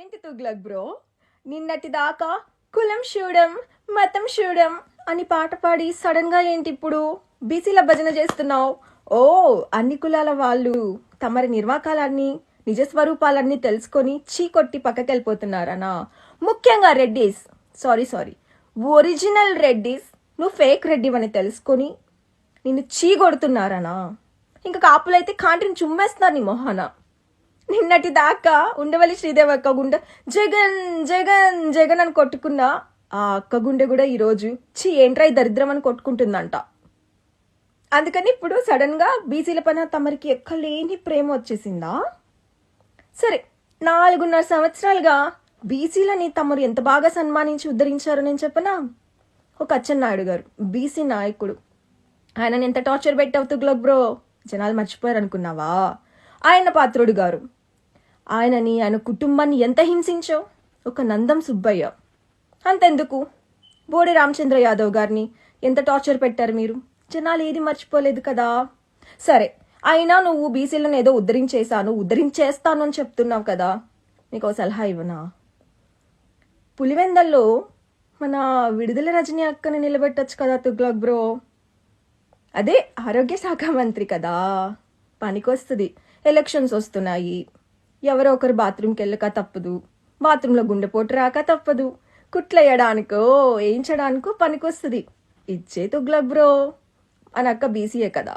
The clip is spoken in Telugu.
ఏంటి తుగ్లక్ బ్రో? నిన్నటి దాకా కులం చూడం మతం చూడం అని పాట పాడి సడన్గా ఏంటి ఇప్పుడు బీసీల భజన చేస్తున్నావు? ఓ అన్ని కులాల వాళ్ళు తమరి నిర్వాకాలన్నీ నిజ స్వరూపాలన్నీ తెలుసుకొని చీకొట్టి పక్కకెళ్ళిపోతున్నారనా? ముఖ్యంగా Reddys. Sorry sorry. Original Reddys నువ్వు ఫేక్ రెడ్డి అని తెలుసుకొని నిన్ను చీగొడుతున్నారనా ఇంకా కాపులైతే కాంటిని చుమ్మేస్తున్నారు నీ మొహాన. నిన్నటి దాకా ఉండవల్లి శ్రీదేవి అక్క గుండె జగన్ జగన్ జగన్ అని కొట్టుకున్న ఆ అక్క గుండె కూడా ఈరోజు చి ఏంట్రా ఈ దరిద్రం అని కొట్టుకుంటుందంట. అందుకని ఇప్పుడు సడన్గా బీసీల పైన తమరికి ఎక్కలేని ప్రేమ వచ్చేసిందా? సరే నాలుగున్నర సంవత్సరాలుగా బీసీలని తమరు ఎంత బాగా సన్మానించి ఉద్ధరించారు నేను చెప్పనా? ఒక అచ్చెన్నాయుడు గారు బీసీ నాయకుడు. ఆయనని ఎంత టార్చర్ పెట్టావు తుగ్లక్ బ్రో? జనాలు మర్చిపోయారు అనుకున్నావా ఆయన పాత్రుడు గారు. ఆయనని ఆయన కుటుంబాన్ని ఎంత హింసించో ఒక నందం సుబ్బయ్య. అంతెందుకు? బోడి రామచంద్ర యాదవ్ గారిని ఎంత టార్చర్ పెట్టారు మీరు? జనాలు ఏది మర్చిపోలేదు కదా? సరే అయినా నువ్వు బీసీలను ఏదో ఉద్ధరించేశాను ఉద్ధరించేస్తాను అని చెప్తున్నావు కదా? నీకు ఒక సలహా ఇవ్వనా? పులివెందల్లో మన విడుదల రజనీ అక్కని నిలబెట్టొచ్చు కదా తుగ్లక్ బ్రో. అదే ఆరోగ్య శాఖ మంత్రి కదా. పనికొస్తుంది. ఎలక్షన్స్ వస్తున్నాయి. ఎవరో ఒకరు బాత్రూమ్కి వెళ్ళక తప్పదు. బాత్రూంలో గుండెపోటు రాక తప్పదు. కుట్లయ్యడానికో వేయించడానికో పనికొస్తుంది. ఇచ్చే తుగ్లక్ బ్రో. అనక్క బీసీఏ కదా.